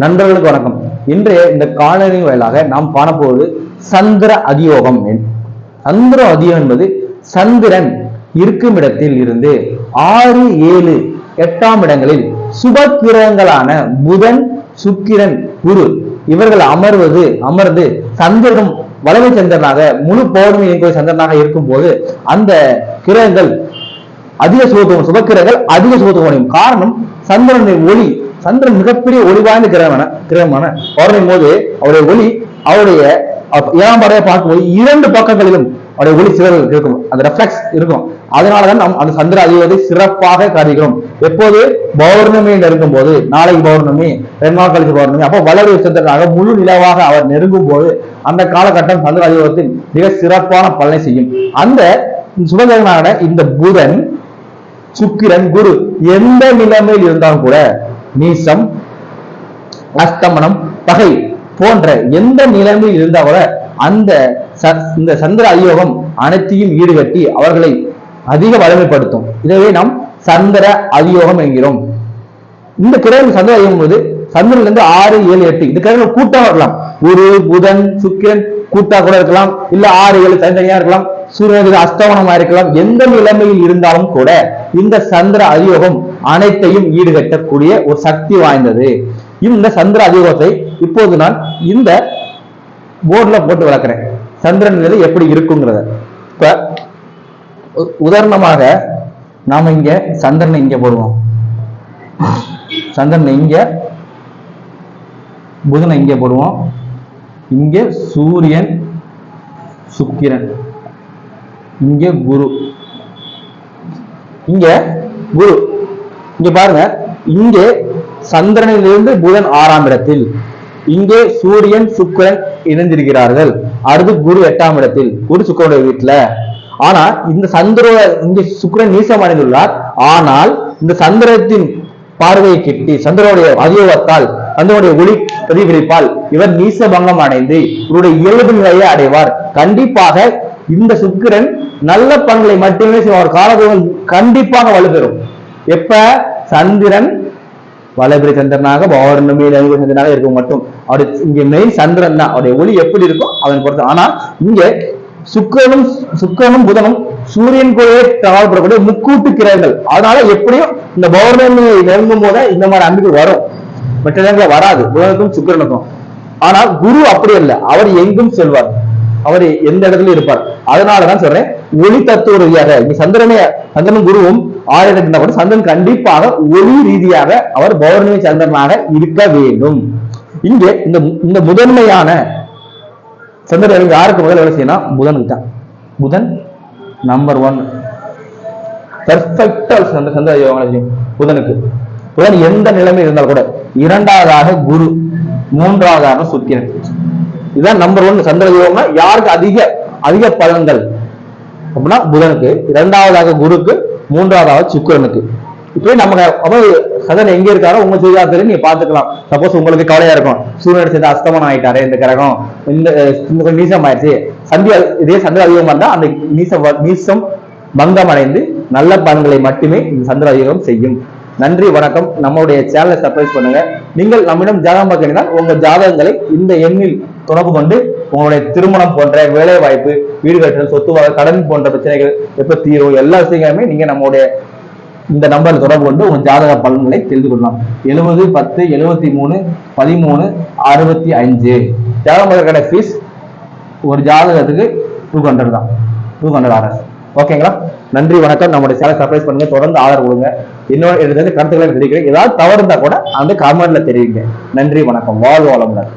நண்பர்களுக்கு வணக்கம். இன்றைய இந்த காணொலி வாயிலாக நாம் காணப்போவது சந்திர அதியோகம் என்- சந்திர அதியோகம் என்பது சந்திரன் இருக்கும் இடத்தில் இருந்து ஆறு ஏழு எட்டாம் இடங்களில் சுப கிரகங்களான புதன் சுக்கிரன் குரு இவர்கள் அமர்வது அமர்ந்து சந்திரனும் வலவை சந்திரனாக முழு பௌர்ணமி இயங்குவது சந்திரனாக இருக்கும்போது அந்த கிரகங்கள் அதிக சுகத்துவம் சுபக்கிரகங்கள் அதிக சுகத்துவம் காரணம் சந்திரனுடைய ஒளி சந்திரன் மிகப்பெரிய ஒளி வாய்ந்த கிரகமான கிரகமான பௌர்ணமி போது அவருடைய ஒளி அவருடைய அப்ப ஏழாம் படையை பார்க்கும்போது இரண்டு பக்கங்களிலும் அவருடைய ஒளி சிறல் இருக்கும். அந்த ரெஃப்ளெக்ஸ் இருக்கும். அதனாலதான் நாம் அந்த சந்திர அதிபதி சிறப்பாக கருதுகிறோம் எப்போது? பௌர்ணமி நெருங்கும் போது நாளைக்கு பௌர்ணமி ரெண்டு நாள் கழிச்சு பௌர்ணமி. அப்போ வளர்வு சந்திரனாக முழு நிலவாக அவர் நெருங்கும் போது அந்த காலகட்டம் சந்திர அதிபத்தின் மிக சிறப்பான பலனை செய்யும். அந்த சுபகிரகனான இந்த புதன் சுக்கிரன் குரு எந்த நிலைமையில் இருந்தாலும் கூட நீசம் அஸ்தமனம் பகை போன்ற எந்த நிலைமையில் இருந்தால் கூட அந்த ச- இந்த சந்திர அயோகம் அனைத்தையும் ஈடுகட்டி அவர்களை அதிக வலிமைப்படுத்தும். இதவே நாம் சந்திர அதியோகம் என்கிறோம். இந்த கிரகம் சந்திர அதியோகம் போது சந்திரன்ல இருந்து ஆறு ஏழு எட்டு. இந்த கிரகங்கள் கூட்டம் இருக்கலாம் குரு புதன் சுக்கிரன் கூட்டா கூட இருக்கலாம். இல்ல ஆறு ஏழு தனித்தனியா இருக்கலாம். சூரியனுக்கு அஸ்தமனமா இருக்கலாம். எந்த நிலைமையில் இருந்தாலும் கூட இந்த சந்திர அதியோகம் அனைத்தையும் ஈடுகட்டக்கூடிய ஒரு சக்தி வாய்ந்தது. இந்த சந்திர அதியோகத்தை இப்போது நான் இந்த போர்டுல போட்டு வளர்க்குறேன் சந்திரன் நிலை எப்படி இருக்குங்கிறத. இப்ப உதாரணமாக நாம இங்க சந்திரனை இங்க போடுவோம். சந்திரனை இங்க புதனை இங்க போடுவோம். இங்க சூரியன் சுக்கிரன். இங்க குரு. இங்க குரு. இங்க பாருங்க. இங்கே சந்திரனிலிருந்து புதன் ஆறாம் இடத்தில். இங்கே சூரியன் சுக்கரன் இணைந்திருக்கிறார்கள். அடுத்து குரு எட்டாம் இடத்தில். குரு சுக்கரனுடைய வீட்டுல. ஆனா இந்த சந்திர இங்கே சுக்கரன் நீசம் அடைந்துள்ளார். ஆனால் இந்த சந்திரத்தின் பார்வையை கிட்டி சந்திரனுடைய அதியோகத்தால் சந்திரனுடைய ஒளி பிரதிபலிப்பால் இவர் நீச பங்கம் அடைந்து இவருடைய இயல்பு நிலையை அடைவார். கண்டிப்பாக இந்த சுக்கிரன் நல்ல பண்களை மட்டுமே செய்வார் காலதோகம் கண்டிப்பாக வலுப்பெறும். எப்ப? சந்திரன் வளபிரி சந்திரனாக பௌர்ணமி நல்கு சந்திரனாக இருக்கும் மட்டும். அவருடைய இங்க மெயின் சந்திரன் தான். அவருடைய ஒளி எப்படி இருக்கும் அவன் பொறுத்து. ஆனா இங்க சுக்கிரனும் சுக்கிரனும் புதனும் சூரியன் கூடவே தகவல்படக்கூடிய முக்கூட்டு கிரகங்கள். அதனால எப்படியும் இந்த பௌர்ணமி நெருங்கும் போது இந்த மாதிரி அன்புகள் வரும். மற்ற நேரங்களில் வராது. புதனுக்கும் சுக்கிரனுக்கும். ஆனால் குரு அப்படி அல்ல. அவர் எங்கும் செல்வார். அவர் எந்த இடத்துல இருப்பார். அதனாலதான் சொல்றேன் ஒளி தத்துவ ரீதியாக சந்திரனே சந்திரன் குருவும் ஆயிரம் இருந்தா கூட சந்திரன் கண்டிப்பாக ஒளி ரீதியாக அவர் பௌர்ணமி சந்திரனாக இருக்க வேண்டும். இங்கே இந்த இந்த முதன்மையான சந்திரன் யாருக்கு முதல்ல வேலை செய்யணும் புதனுக்கு தான் புதன் நம்பர் ஒன் பெர்ஃபெக்டா சந்திர சந்திர யோகம் செய்யும் புதனுக்கு. புதன் எந்த நிலைமை இருந்தால் கூட இரண்டாவதாக குரு மூன்றாவதாக சுக்கிரன். இதுதான் நம்பர் ஒன் சந்திர யோகம்னா யாருக்கு அதிக அதிக பலன்கள்? அப்படின்னா புதனுக்கு. இரண்டாவதாக குருக்கு மூன்றாவதாக சுக்கரனுக்கு. இப்போ நமக்கு அப்போ எங்க இருக்காரோ உங்க ஜோதிடத்துல நீங்க பாத்துக்கலாம் சப்போஸ் உங்களுக்கு கவலையா இருக்கும். சூரியன் சேர்ந்து அஸ்தமனம் ஆயிட்டாரு இந்த கிரகம். இந்த நீசம் ஆயிடுச்சு. சந்தியா இதே சந்திர அதிகமா இருந்தா அந்த நீசம் நீசம் பங்கம் அடைந்து நல்ல பலன்களை மட்டுமே இந்த சந்திர அதிகம் செய்யும். நன்றி வணக்கம். நம்மளுடைய சேனலை சப்ஸ்கிரைப் பண்ணுங்க. நீங்கள் நம்மிடம் ஜாதகம் பார்க்கிறீங்கன்னா உங்க ஜாதகங்களை இந்த எண்ணில் தொடர்பு கொண்டு உங்களுடைய திருமணம் போன்ற வேலை வாய்ப்பு வீடு கட்டுதல் சொத்து வாங்க கடன் போன்ற பிரச்சனைகள் எப்ப தீரும் எல்லா விஷயங்களுமே நீங்க நம்மளுடைய இந்த நம்பர் தொடர்பு கொண்டு உங்க ஜாதக பலன்களை தெரிந்து கொள்ளலாம். எழுபது பத்து எழுபத்தி மூணு பதிமூணு அறுபத்தி அஞ்சு ஜாதக ஃபீஸ் ஒரு ஜாதகத்துக்கு டூ ஹண்ட்ரட் தான். டூ ஹண்ட்ரட் ஆர்எஸ் ஓகேங்களா நன்றி வணக்கம். நம்மளுடைய சேனல் சர்ப்ரைஸ் பண்ணுங்க. தொடர்ந்து ஆதரவு கொடுங்க. இன்னொரு இடத்துல கருத்துக்களை தெரிவிக்கிறேன். ஏதாவது தவறு இருந்தா கூட அந்த கமெண்ட்ல தெரிவிங்க. நன்றி வணக்கம். வாழ்வு வளமுடன்.